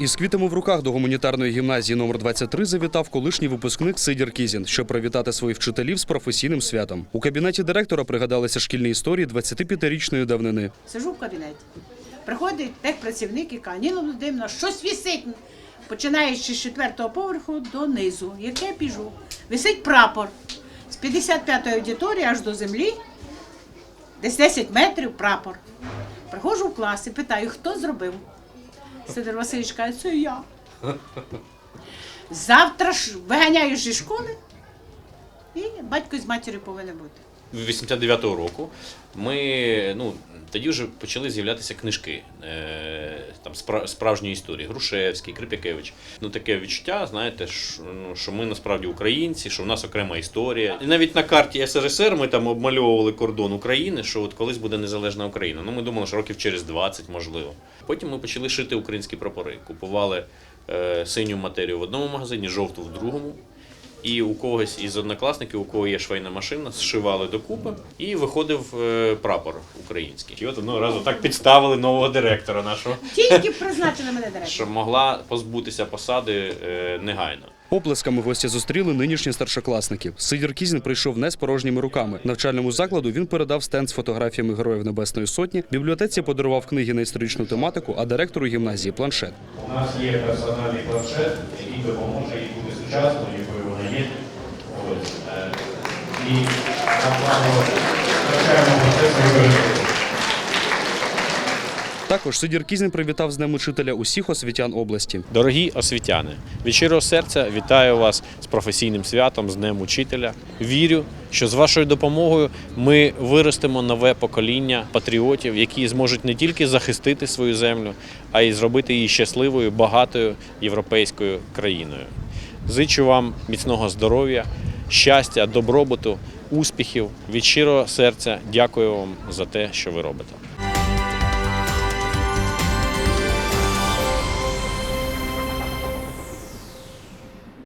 Із квітами в руках до гуманітарної гімназії номер 23 завітав колишній випускник Сидір Кізін, щоб привітати своїх вчителів з професійним святом. У кабінеті директора пригадалися шкільні історії 25-річної давнини. Сижу в кабінеті. Приходить техпрацівник і каже, Ніна Володимирівна, щось висить, починаючи з четвертого поверху до низу. Як я біжу, висить прапор з 55-ї аудиторії аж до землі, десь 10 метрів прапор. Приходжу в клас і питаю, хто зробив? Сидор Васильович каже, це я. Завтра ж виганяю зі школи, і батько з матір'ю повинен бути. 89-го року ми ну тоді вже почали з'являтися книжки е, там спра- справжньої історії. Грушевський, Крипякевич. Ну таке відчуття, знаєте, що, ну, що ми насправді українці, що в нас окрема історія. І навіть на карті СРСР ми там обмальовували кордон України, що от колись буде незалежна Україна. Ну ми думали, що років через 20, можливо. Потім ми почали шити українські прапори. Купували е, синю матерію в одному магазині, жовту в другому. І у когось із однокласників, у кого є швейна машина, зшивали докупи, і виходив е, прапор український. І от одного разу так підставили нового директора нашого, Тільки призначили мене директором. що могла позбутися посади е, негайно. Оплесками гості зустріли нинішні старшокласників. Сидір Кізін прийшов не з порожніми руками. Навчальному закладу він передав стенд з фотографіями героїв Небесної Сотні. Бібліотеці подарував книги на історичну тематику, а директору гімназії планшет. У нас є персональний планшет, який допоможе їй бути сучасною, є. Ось, е, І на плану процесу. Також Сидір Кізін привітав з Днем учителя усіх освітян області. Дорогі освітяни, від щирого серця вітаю вас з професійним святом, з Днем Учителя. Вірю, що з вашою допомогою ми виростемо нове покоління патріотів, які зможуть не тільки захистити свою землю, а й зробити її щасливою, багатою європейською країною. Зичу вам міцного здоров'я, щастя, добробуту, успіхів. Від щирого серця дякую вам за те, що ви робите.